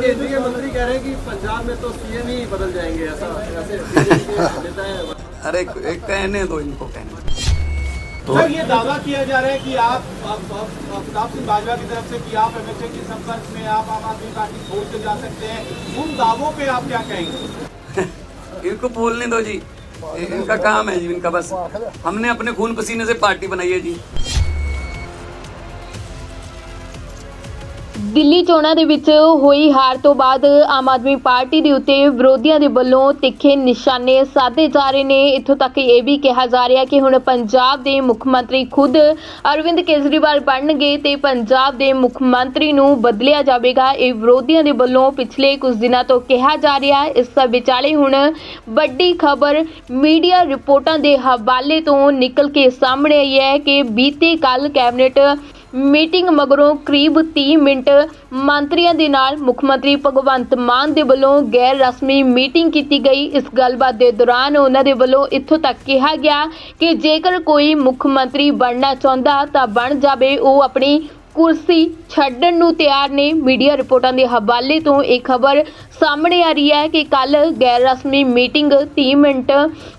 केंद्रीय मंत्री कह रहे हैं कि पंजाब में तो सीएम ही बदल जाएँगे ऐसा है। अरे एक कहने दो इनको कहने सर ये दावा किया जा रहा है कि आप आप- आप- प्रताप सिंह बाजवा की तरफ़ से कि आप एमएचए के संपर्क में आप आम आदमी पार्टी छोड़ के जा सकते हैं। उन दावों पे आप क्या कहेंगे? इनको बोलने दो जी। इनका काम है जी इनका बस। हमने अपने खून पसीने से पार्टी बनाई है जी। ਦਿੱਲੀ ਚੋਣਾਂ ਦੇ ਵਿੱਚ ਹੋਈ ਹਾਰ ਤੋਂ ਬਾਅਦ ਆਮ ਆਦਮੀ ਪਾਰਟੀ ਦੇ ਉੱਤੇ ਵਿਰੋਧੀਆਂ ਦੇ ਵੱਲੋਂ ਤਿੱਖੇ ਨਿਸ਼ਾਨੇ ਸਾਧੇ ਜਾ ਰਹੇ ਨੇ। ਇੱਥੋਂ ਤੱਕ ਇਹ ਵੀ ਕਿਹਾ ਜਾ ਰਿਹਾ ਕਿ ਹੁਣ ਪੰਜਾਬ ਦੇ ਮੁੱਖ ਮੰਤਰੀ ਖੁਦ ਅਰਵਿੰਦ ਕੇਜਰੀਵਾਲ ਬਣਨਗੇ ਤੇ ਪੰਜਾਬ ਦੇ ਮੁੱਖ ਮੰਤਰੀ ਨੂੰ ਬਦਲਿਆ ਜਾਵੇਗਾ। ਇਹ ਵਿਰੋਧੀਆਂ ਦੇ ਵੱਲੋਂ ਪਿਛਲੇ ਕੁਝ ਦਿਨਾਂ ਤੋਂ ਕਿਹਾ ਜਾ ਰਿਹਾ ਹੈ। ਇਸ ਵਿਚਾਲੇ ਹੁਣ ਵੱਡੀ ਖਬਰ ਮੀਡੀਆ ਰਿਪੋਰਟਾਂ ਦੇ ਹਵਾਲੇ ਤੋਂ ਨਿਕਲ ਕੇ ਸਾਹਮਣੇ ਆਈ ਹੈ ਕਿ ਬੀਤੇ ਕੱਲ ਕੈਬਨਿਟ ਮੀਟਿੰਗ ਮਗਰੋਂ ਕਰੀਬ 30 ਮਿੰਟ ਮੰਤਰੀਆਂ ਦੇ ਨਾਲ ਮੁੱਖ ਮੰਤਰੀ ਭਗਵੰਤ ਮਾਨ ਦੇ ਵੱਲੋਂ ਗੈਰ ਰਸਮੀ ਮੀਟਿੰਗ ਕੀਤੀ ਗਈ। ਇਸ ਗੱਲਬਾਤ ਦੇ ਦੌਰਾਨ ਉਹਨਾਂ ਦੇ ਵੱਲੋਂ ਇੱਥੋਂ ਤੱਕ ਕਿਹਾ ਗਿਆ ਕਿ ਜੇਕਰ ਕੋਈ ਮੁੱਖ ਮੰਤਰੀ ਬਣਨਾ ਚਾਹੁੰਦਾ ਤਾਂ ਬਣ ਜਾਵੇ, ਉਹ ਆਪਣੀ ਕੁਰਸੀ ਛੱਡਣ ਨੂੰ ਤਿਆਰ ਨੇ ਮੀਡੀਆ ਰਿਪੋਰਟਾਂ ਦੇ ਹਵਾਲੇ ਤੋਂ ਇਹ ਖਬਰ ਸਾਹਮਣੇ ਆ ਰਹੀ ਹੈ ਕਿ ਕੱਲ ਗੈਰ ਰਸਮੀ ਮੀਟਿੰਗ 30 ਮਿੰਟ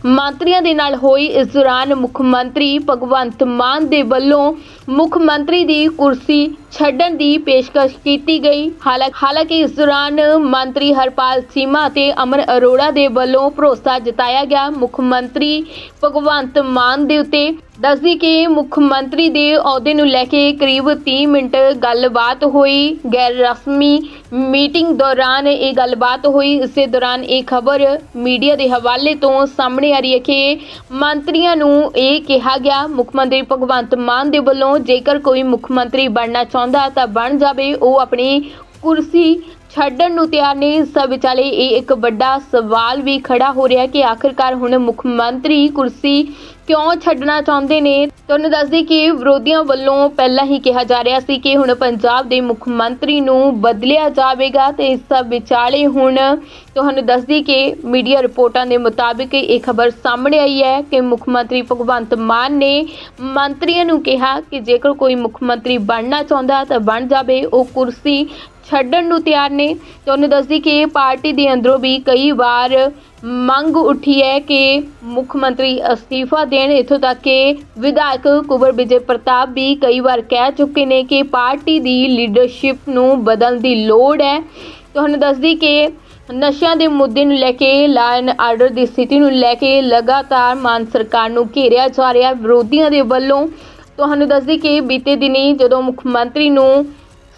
ਮੰਤਰੀਆਂ ਦੇ ਨਾਲ ਹੋਈ। ਇਸ ਦੌਰਾਨ ਮੁੱਖ ਮੰਤਰੀ ਭਗਵੰਤ ਮਾਨ ਦੇ ਵੱਲੋਂ ਮੁੱਖ ਮੰਤਰੀ ਦੀ ਕੁਰਸੀ ਛੱਡਣ ਦੀ ਪੇਸ਼ਕਸ਼ ਕੀਤੀ ਗਈ। ਹਾਲਾ- ਹਾਲਾਂਕਿ ਇਸ ਦੌਰਾਨ ਮੰਤਰੀ ਹਰਪਾਲ ਸੀਮਾ ਅਤੇ ਅਮਰ ਅਰੋੜਾ ਦੇ ਵੱਲੋਂ ਭਰੋਸਾ ਜਤਾਇਆ ਗਿਆ। ਮੁੱਖ ਮੰਤਰੀ ਭਗਵੰਤ ਮਾਨ ਦੇ ਉੱਤੇ ਦੱਸਦੀ ਕਿ ਮੁੱਖ ਮੰਤਰੀ ਦੇ ਅਹੁਦੇ ਨੂੰ ਲੈ ਕੇ ਕਰੀਬ 30 ਮਿੰਟ ਗੱਲਬਾਤ ਹੋਈ। ਗੈਰ ਰਸਮੀ ਮੀਟਿੰਗ ਦੌਰਾਨ ਇਹ ਗੱਲਬਾਤ ਹੋਈ। ਇਸੇ ਦੌਰਾਨ ਇਹ ਖਬਰ ਮੀਡੀਆ ਦੇ ਹਵਾਲੇ ਤੋਂ ਸਾਹਮਣੇ ਆ ਰਹੀ ਹੈ ਕਿ ਮੰਤਰੀਆਂ ਨੂੰ ਇਹ ਕਿਹਾ ਗਿਆ, ਮੁੱਖ ਮੰਤਰੀ ਭਗਵੰਤ ਮਾਨ ਦੇ ਵੱਲੋਂ ਜੇਕਰ ਕੋਈ ਮੁੱਖ ਮੰਤਰੀ ਬਣਨਾ ਚਾਹੁੰਦਾ ਤਾਂ ਬਣ ਜਾਵੇ। ਉਹ ਆਪਣੀ ਕੁਰਸੀ ਛੱਡਣ ਨੂੰ ਤਿਆਰ ਨੇ। ਇਸ ਵਿਚਾਲੇ ਇਹ ਇੱਕ ਵੱਡਾ ਸਵਾਲ ਵੀ ਖੜਾ ਹੋ ਰਿਹਾ ਕਿ ਆਖਿਰਕਾਰ ਹੁਣ ਮੁੱਖ ਮੰਤਰੀ ਕੁਰਸੀ ਕਿਉਂ ਛੱਡਣਾ ਚਾਹੁੰਦੇ ਨੇ? ਤੁਹਾਨੂੰ ਦੱਸਦੀ ਕਿ ਵਿਰੋਧੀਆਂ ਵੱਲੋਂ ਪਹਿਲਾਂ ਹੀ ਕਿਹਾ ਜਾ ਰਿਹਾ ਸੀ ਕਿ ਹੁਣ ਪੰਜਾਬ ਦੇ ਮੁੱਖ ਮੰਤਰੀ ਨੂੰ ਬਦਲਿਆ ਜਾਵੇਗਾ ਤੇ ਇਸ ਵਿਚਾਲੇ ਹੁਣ ਤੁਹਾਨੂੰ ਦੱਸਦੀ ਕਿ ਮੀਡੀਆ ਰਿਪੋਰਟਾਂ ਦੇ ਮੁਤਾਬਿਕ ਇਹ ਖਬਰ ਸਾਹਮਣੇ ਆਈ ਹੈ ਕਿ ਮੁੱਖ ਮੰਤਰੀ ਭਗਵੰਤ ਮਾਨ ਨੇ ਮੰਤਰੀਆਂ ਨੂੰ ਕਿਹਾ ਕਿ ਜੇਕਰ ਕੋਈ ਮੁੱਖ ਮੰਤਰੀ ਬਣਨਾ ਚਾਹੁੰਦਾ ਤਾਂ ਬਣ ਜਾਵੇ। ਉਹ ਕੁਰਸੀ ਛੱਡਣ ਨੂੰ ਤਿਆਰ ਨੇ ਤੁਹਾਨੂੰ ਦੱਸਦੀ ਕਿ ਪਾਰਟੀ ਦੇ ਅੰਦਰੋਂ ਵੀ ਕਈ ਵਾਰ ਮੰਗ ਉੱਠੀ ਹੈ ਕਿ ਮੁੱਖ ਮੰਤਰੀ ਅਸਤੀਫਾ ਦੇਣ। ਇਥੋਂ ਤੱਕ ਕਿ ਵਿਧਾਇਕ ਕੁਵਰ ਵਿਜੇ ਪ੍ਰਤਾਪ ਵੀ ਕਈ ਵਾਰ ਕਹਿ ਚੁੱਕੇ ਨੇ ਕਿ ਪਾਰਟੀ ਦੀ ਲੀਡਰਸ਼ਿਪ ਨੂੰ ਬਦਲਣ ਦੀ ਲੋੜ ਹੈ। ਤੁਹਾਨੂੰ ਦੱਸਦੀ ਕਿ ਨਸ਼ਿਆਂ ਦੇ ਮੁੱਦੇ ਨੂੰ ਲੈ ਕੇ ਲਾ ਐਂਡ ਆਰਡਰ ਦੀ ਸਥਿਤੀ ਨੂੰ ਲੈ ਕੇ ਲਗਾਤਾਰ ਮਾਨ ਸਰਕਾਰ ਨੂੰ ਘੇਰਿਆ ਜਾ ਰਿਹਾ। ਵਿਰੋਧੀਆਂ ਦੇ ਵੱਲੋਂ ਤੁਹਾਨੂੰ ਦੱਸਦੀ ਕਿ ਬੀਤੇ ਦਿਨੀ ਜਦੋਂ ਮੁੱਖ ਮੰਤਰੀ ਨੂੰ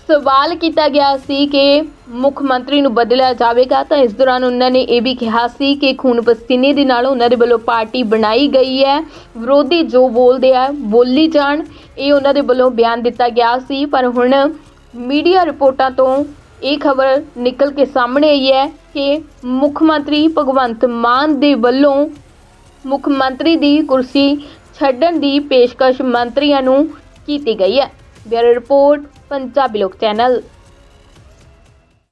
ਸਵਾਲ ਕੀਤਾ ਗਿਆ ਸੀ ਕਿ ਮੁੱਖ ਮੰਤਰੀ ਨੂੰ ਬਦਲਿਆ ਜਾਵੇਗਾ ਤਾਂ ਇਸ ਦੌਰਾਨ ਉਹਨਾਂ ਨੇ ਇਹ ਵੀ ਕਿਹਾ ਸੀ ਕਿ ਖੂਨ ਪਸੀਨੇ ਦੇ ਨਾਲ ਉਹਨਾਂ ਦੇ ਵੱਲੋਂ ਪਾਰਟੀ ਬਣਾਈ ਗਈ ਹੈ। ਵਿਰੋਧੀ ਜੋ ਬੋਲਦੇ ਆ, ਬੋਲੀ ਜਾਣ, ਇਹ ਉਹਨਾਂ ਦੇ ਵੱਲੋਂ ਬਿਆਨ ਦਿੱਤਾ ਗਿਆ ਸੀ। ਪਰ ਹੁਣ ਮੀਡੀਆ ਰਿਪੋਰਟਾਂ ਤੋਂ ਇਹ ਖਬਰ ਨਿਕਲ ਕੇ ਸਾਹਮਣੇ ਆਈ ਹੈ ਕਿ ਮੁੱਖ ਮੰਤਰੀ ਭਗਵੰਤ ਮਾਨ ਦੇ ਵੱਲੋਂ ਮੁੱਖ ਮੰਤਰੀ ਦੀ ਕੁਰਸੀ ਛੱਡਣ ਦੀ ਪੇਸ਼ਕਸ਼ ਮੰਤਰੀਆਂ ਨੂੰ ਕੀਤੀ ਗਈ ਹੈ। ਬਿਊਰੋ ਰਿਪੋਰਟ ਪੰਜਾਬੀ ਲੋਕ ਚੈਨਲ